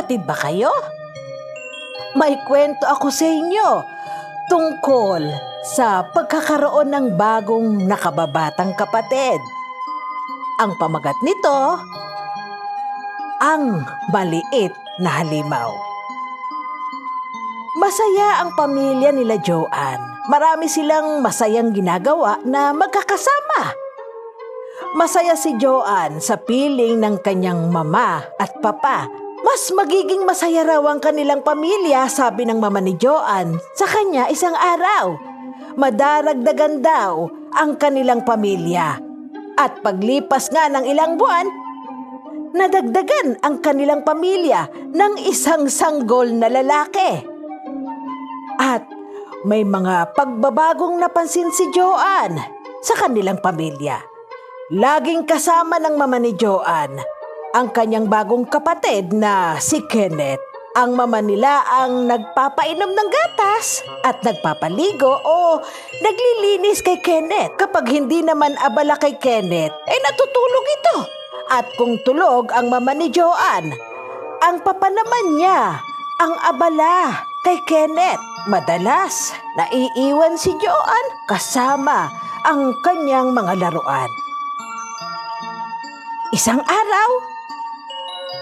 Magandang araw! May kapatid ba kayo? May kwento ako sa inyo tungkol sa pagkakaroon ng bagong nakababatang kapatid. Ang pamagat nito, ang maliit na halimaw. Masaya ang pamilya nila Joanne. Marami silang masayang ginagawa na magkakasama. Masaya si Joanne sa piling ng kanyang mama at papa. Mas magiging masaya raw ang kanilang pamilya, sabi ng mama ni Joanne, sa kanya isang araw. Madaragdagan daw ang kanilang pamilya. At paglipas nga ng ilang buwan, nadagdagan ang kanilang pamilya ng isang sanggol na lalaki. At may mga pagbabagong napansin si Joanne sa kanilang pamilya. Laging kasama ng mama ni Joanne ang kanyang bagong kapatid na si Kenneth. Ang mama nila ang nagpapainom ng gatas at nagpapaligo o naglilinis kay Kenneth. Kapag hindi naman abala kay Kenneth, ay natutulog ito. At kung tulog ang mama ni Joanne, ang papa naman niya ang abala kay Kenneth. Madalas, naiiwan si Joanne kasama ang kanyang mga laruan. Isang araw,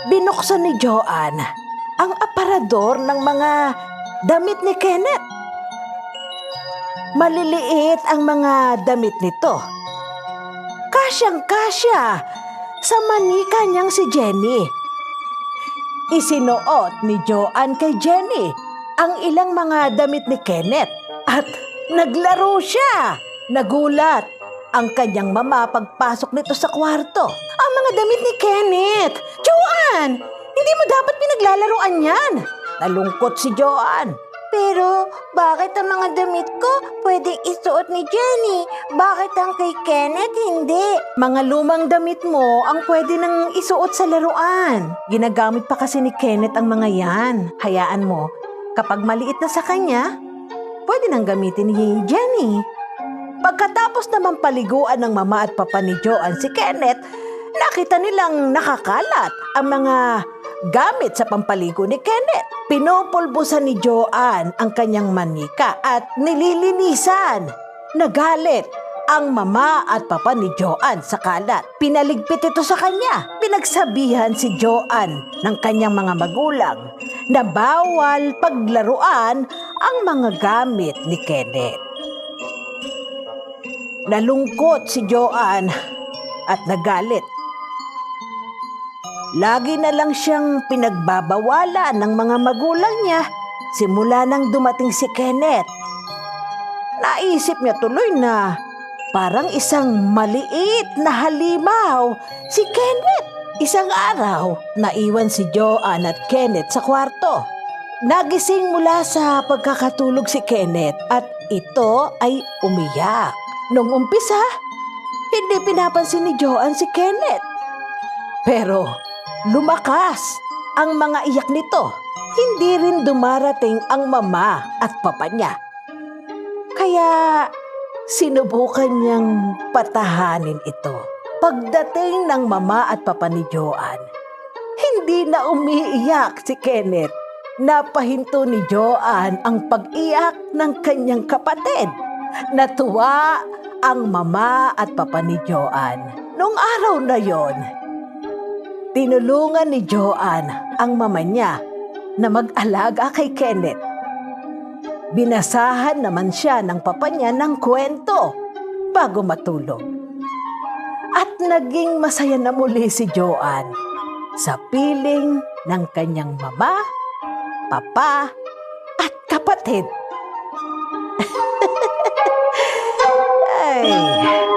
binuksan ni Joanne ang aparador ng mga damit ni Kenneth. Maliliit ang mga damit nito. Kasyang-kasya sa manika niyang si Jenny. Isinuot ni Joanne kay Jenny ang ilang mga damit ni Kenneth at naglaro siya. Nagulat ang kanyang mama pagpasok nito sa kwarto. Ang mga damit ni Kenneth! Joanne! Hindi mo dapat pinaglalaroan yan! Nalungkot si Joanne. Pero bakit ang mga damit ko pwedeng isuot ni Jenny? Bakit ang kay Kenneth hindi? Mga lumang damit mo ang pwede nang isuot sa laruan. Ginagamit pa kasi ni Kenneth ang mga yan. Hayaan mo, kapag maliit na sa kanya, pwede nang gamitin ni Jenny. Pagkatapos naman paliguan ng mama at papa ni Joanne si Kenneth, nakita nilang nakakalat ang mga gamit sa pampaligo ni Kenneth. Pinupulbusan ni Joanne ang kanyang manika at nililinisan. Nagalit ang mama at papa ni Joanne sa kalat. Pinaligpit ito sa kanya. Pinagsabihan si Joanne ng kanyang mga magulang na bawal paglaruan ang mga gamit ni Kenneth. Nalungkot si Joanne at nagalit. Lagi na lang siyang pinagbabawalan ng mga magulang niya simula nang dumating si Kenneth. Naisip niya tuloy na parang isang maliit na halimaw si Kenneth. Isang araw, naiwan si Joanne at Kenneth sa kwarto. Nagising mula sa pagkakatulog si Kenneth at ito ay umiyak. Nung umpisa, hindi pinapansin ni Joanne si Kenneth. Pero lumakas ang mga iyak nito. Hindi rin dumarating ang mama at papa niya. Kaya sinubukan niyang patahanin ito. Pagdating ng mama at papa ni Joanne, hindi na umiiyak si Kenneth. Napahinto ni Joanne ang pag-iyak ng kanyang kapatid. Natuwa ang mama at papa ni Joanne. Noong araw na yon, Tinulungan ni Joanne ang mama niya na mag-alaga kay Kenneth. Binasahan naman siya ng papa niya ng kwento bago matulog. At naging masaya na muli si Joanne sa piling ng kanyang mama, papa, at kapatid. Ay.